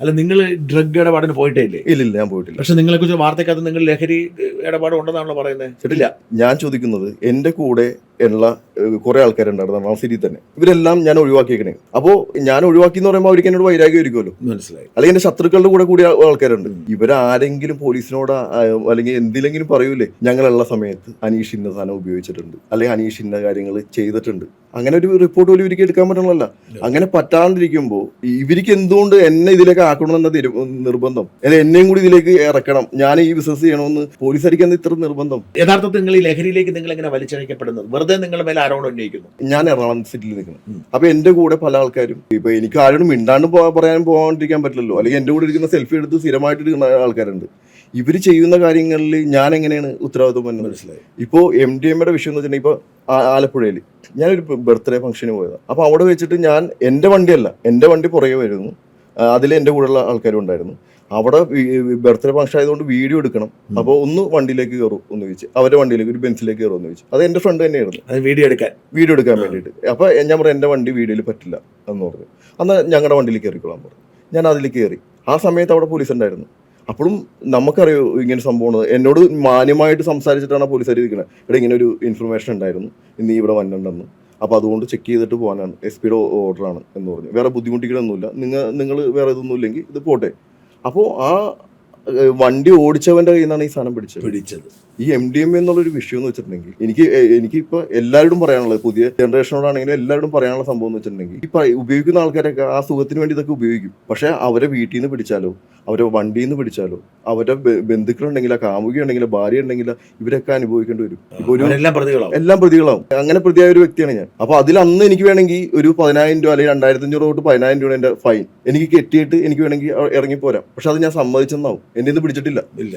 അല്ല നിങ്ങൾ ഡ്രഗ് ഇടപാടിന് പോയിട്ടേ ഇല്ലേ? ഇല്ലില്ല ഞാൻ പോയിട്ടില്ല. പക്ഷെ നിങ്ങളെ കുറിച്ച് വാർത്തക്കകത്ത് നിങ്ങൾ ലഹരി ഇടപാട് ഉണ്ടെന്നാണല്ലോ പറയുന്നത് ഇല്ല ഞാൻ ചോദിക്കുന്നത് എന്റെ കൂടെ ഉള്ള കുറേ ആൾക്കാരുണ്ടായിരുന്നു സിറ്റിയിൽ തന്നെ. ഇവരെല്ലാം ഞാൻ ഒഴിവാക്കിയേക്കണേ. അപ്പോ ഞാൻ ഒഴിവാക്കി എന്ന് പറയുമ്പോൾ അവർക്ക് എന്നോട് വൈരാഗ്യം ഇരിക്കുമല്ലോ മനസ്സിലായി. അല്ലെങ്കിൽ എന്റെ ശത്രുക്കളുടെ കൂടെ കൂടി ആൾക്കാരുണ്ട്. ഇവരാരെങ്കിലും പോലീസിനോട് അല്ലെങ്കിൽ എന്തിലെങ്കിലും പറയൂലേ ഞങ്ങളുള്ള സമയത്ത് അനീഷ് ഇന്ന സാധനം ഉപയോഗിച്ചിട്ടുണ്ട്. അല്ലെങ്കിൽ അനീഷ് ഇന്ന കാര്യങ്ങൾ ചെയ്തിട്ടുണ്ട്. അങ്ങനെ ഒരു റിപ്പോർട്ട് പോലും ഇവർക്ക് എടുക്കാൻ പറ്റണമല്ല. അങ്ങനെ പറ്റാണ്ടിരിക്കുമ്പോൾ ഇവർക്ക് എന്തുകൊണ്ട് എന്നെ ഇതിലേക്ക് ആക്കണം എന്ന നിർബന്ധം? അല്ലെങ്കിൽ എന്നെയും കൂടി ഇതിലേക്ക് ഇറക്കണം. ഞാൻ ഈ ബിസിനസ് ചെയ്യണമെന്ന് പോലീസ് അടിക്കാൻ ഇത്ര നിർബന്ധം. യഥാർത്ഥത്തിൽ നിങ്ങൾ ഈ ലഹരിയിലേക്ക് നിങ്ങൾ എങ്ങനെ വലിച്ചഴിക്കപ്പെടുന്നത് വെറുതെ നിങ്ങളുടെ മേലെ ആരോടും ഉന്നയിക്കുന്നു. ഞാൻ എറണാകുളം സിറ്റിയിൽ നിൽക്കുന്നു. അപ്പൊ എന്റെ കൂടെ പല ആൾക്കാരും ഇപ്പൊ എനിക്ക് ആരോടും മിണ്ടാണ്ട് പറയാൻ പോകാണ്ടിരിക്കാൻ പറ്റില്ലല്ലോ. അല്ലെങ്കിൽ എന്റെ കൂടെ ഇരിക്കുന്ന സെൽഫി എടുത്ത് സ്ഥിരമായിട്ട് ഇരിക്കുന്ന ആൾക്കാരുണ്ട്. ഇവർ ചെയ്യുന്ന കാര്യങ്ങളിൽ ഞാൻ എങ്ങനെയാണ് ഉത്തരവാദിത്വം എന്ന് മനസ്സിലായി. ഇപ്പോൾ എം ഡി എമ്മയുടെ വിഷയം എന്ന് വെച്ചിട്ടുണ്ടെങ്കിൽ ഇപ്പോൾ ആലപ്പുഴയിൽ ഞാനൊരു ബർത്ത്ഡേ ഫംഗ്ഷന് പോയതാണ് അപ്പോൾ അവിടെ വെച്ചിട്ട് ഞാൻ എന്റെ വണ്ടിയല്ല എന്റെ വണ്ടി പുറകെ വരുന്നു. അതിൽ എന്റെ കൂടെയുള്ള ആൾക്കാരും ഉണ്ടായിരുന്നു. അവിടെ ബർത്ത്ഡേ ഫംഗ്ഷൻ ആയതുകൊണ്ട് വീഡിയോ എടുക്കണം. അപ്പോൾ ഒന്ന് വണ്ടിയിലേക്ക് കയറും എന്ന് ചോദിച്ചു. അവരുടെ വണ്ടിയിലേക്ക് ഒരു ബെൻസിലേക്ക് കയറും എന്ന് ചോദിച്ചു. അത് എന്റെ ഫ്രണ്ട് തന്നെയായിരുന്നു. അത് വീഡിയോ എടുക്കാൻ. വീഡിയോ എടുക്കാൻ. വേണ്ടിയിട്ട്. അപ്പോൾ ഞാൻ പറഞ്ഞു എന്റെ വണ്ടി വീഡിയോയിൽ പറ്റില്ല എന്ന് പറഞ്ഞു. അന്ന് ഞങ്ങളുടെ വണ്ടിയിൽ കയറിക്കോളാൻ പറഞ്ഞു. ഞാൻ അതിൽ കയറി ആ സമയത്ത് അവിടെ പോലീസ് ഉണ്ടായിരുന്നു. അപ്പോഴും നമുക്കറിയോ ഇങ്ങനെ സംഭവമാണ്. എന്നോട് മാന്യമായിട്ട് സംസാരിച്ചിട്ടാണ് പോലീസ് ഇരിക്കുന്നത് ഇവിടെ ഇങ്ങനെ ഒരു ഇൻഫർമേഷൻ ഉണ്ടായിരുന്നു. ഇന്ന് ഇവിടെ വന്നിട്ടുണ്ടെന്ന്. അപ്പോൾ അതുകൊണ്ട് ചെക്ക് ചെയ്തിട്ട് പോകാനാണ്. എസ് പിയുടെ ഓർഡറാണ് എന്ന് പറഞ്ഞു. വേറെ ബുദ്ധിമുട്ടിക്കലൊന്നുമില്ല നിങ്ങൾ നിങ്ങൾ വേറെ ഇതൊന്നും ഇല്ലെങ്കിൽ ഇത് പോട്ടെ. അപ്പോൾ ആ വണ്ടി ഓടിച്ചവന്റെ കയ്യിൽ നിന്നാണ് ഈ സാധനം പിടിച്ചത്. പിടിച്ചത്. ഈ എം ഡി എം എന്നുള്ളൊരു വിഷയം എന്ന് വെച്ചിട്ടുണ്ടെങ്കിൽ എനിക്ക് എനിക്കിപ്പോ എനിക്ക് ഇപ്പൊ എല്ലാവരോടും പറയാനുള്ളത് പുതിയ ജനറേഷനോടാണെങ്കിലും എല്ലാവരോടും പറയാനുള്ള സംഭവം എന്ന് വെച്ചിട്ടുണ്ടെങ്കിൽ ഇപ്പൊ ഉപയോഗിക്കുന്ന ആൾക്കാരൊക്കെ ആ സുഖത്തിന് വേണ്ടി ഇതൊക്കെ ഉപയോഗിക്കും. പക്ഷെ അവരെ വീട്ടിൽ നിന്ന് പിടിച്ചാലോ അവരെ വണ്ടിയിൽ നിന്ന് പിടിച്ചാലോ അവരെ ബന്ധുക്കളുണ്ടെങ്കിലോ കാമുകിയുണ്ടെങ്കിലോ ഭാര്യ ഉണ്ടെങ്കിൽ ഇവരൊക്കെ അനുഭവിക്കേണ്ടി വരും. ഒരു എല്ലാം പ്രതികളാവും. അങ്ങനെ പ്രതിയായ ഒരു വ്യക്തിയാണ് ഞാൻ. അപ്പൊ അതിൽ അന്ന് എനിക്ക് വേണമെങ്കിൽ ഒരു പതിനായിരം രൂപ അല്ലെങ്കിൽ രണ്ടായിരത്തി അഞ്ഞൂറ് തൊട്ട് പതിനായിരം രൂപ എന്റെ ഫൈൻ എനിക്ക് കെട്ടിയിട്ട് എനിക്ക് വേണമെങ്കിൽ ഇറങ്ങി പോരാം പക്ഷെ അത് ഞാൻ സമ്മതിച്ചെന്നാവും. എന്റെ ഇത് പിടിച്ചിട്ടില്ല. ഇല്ല.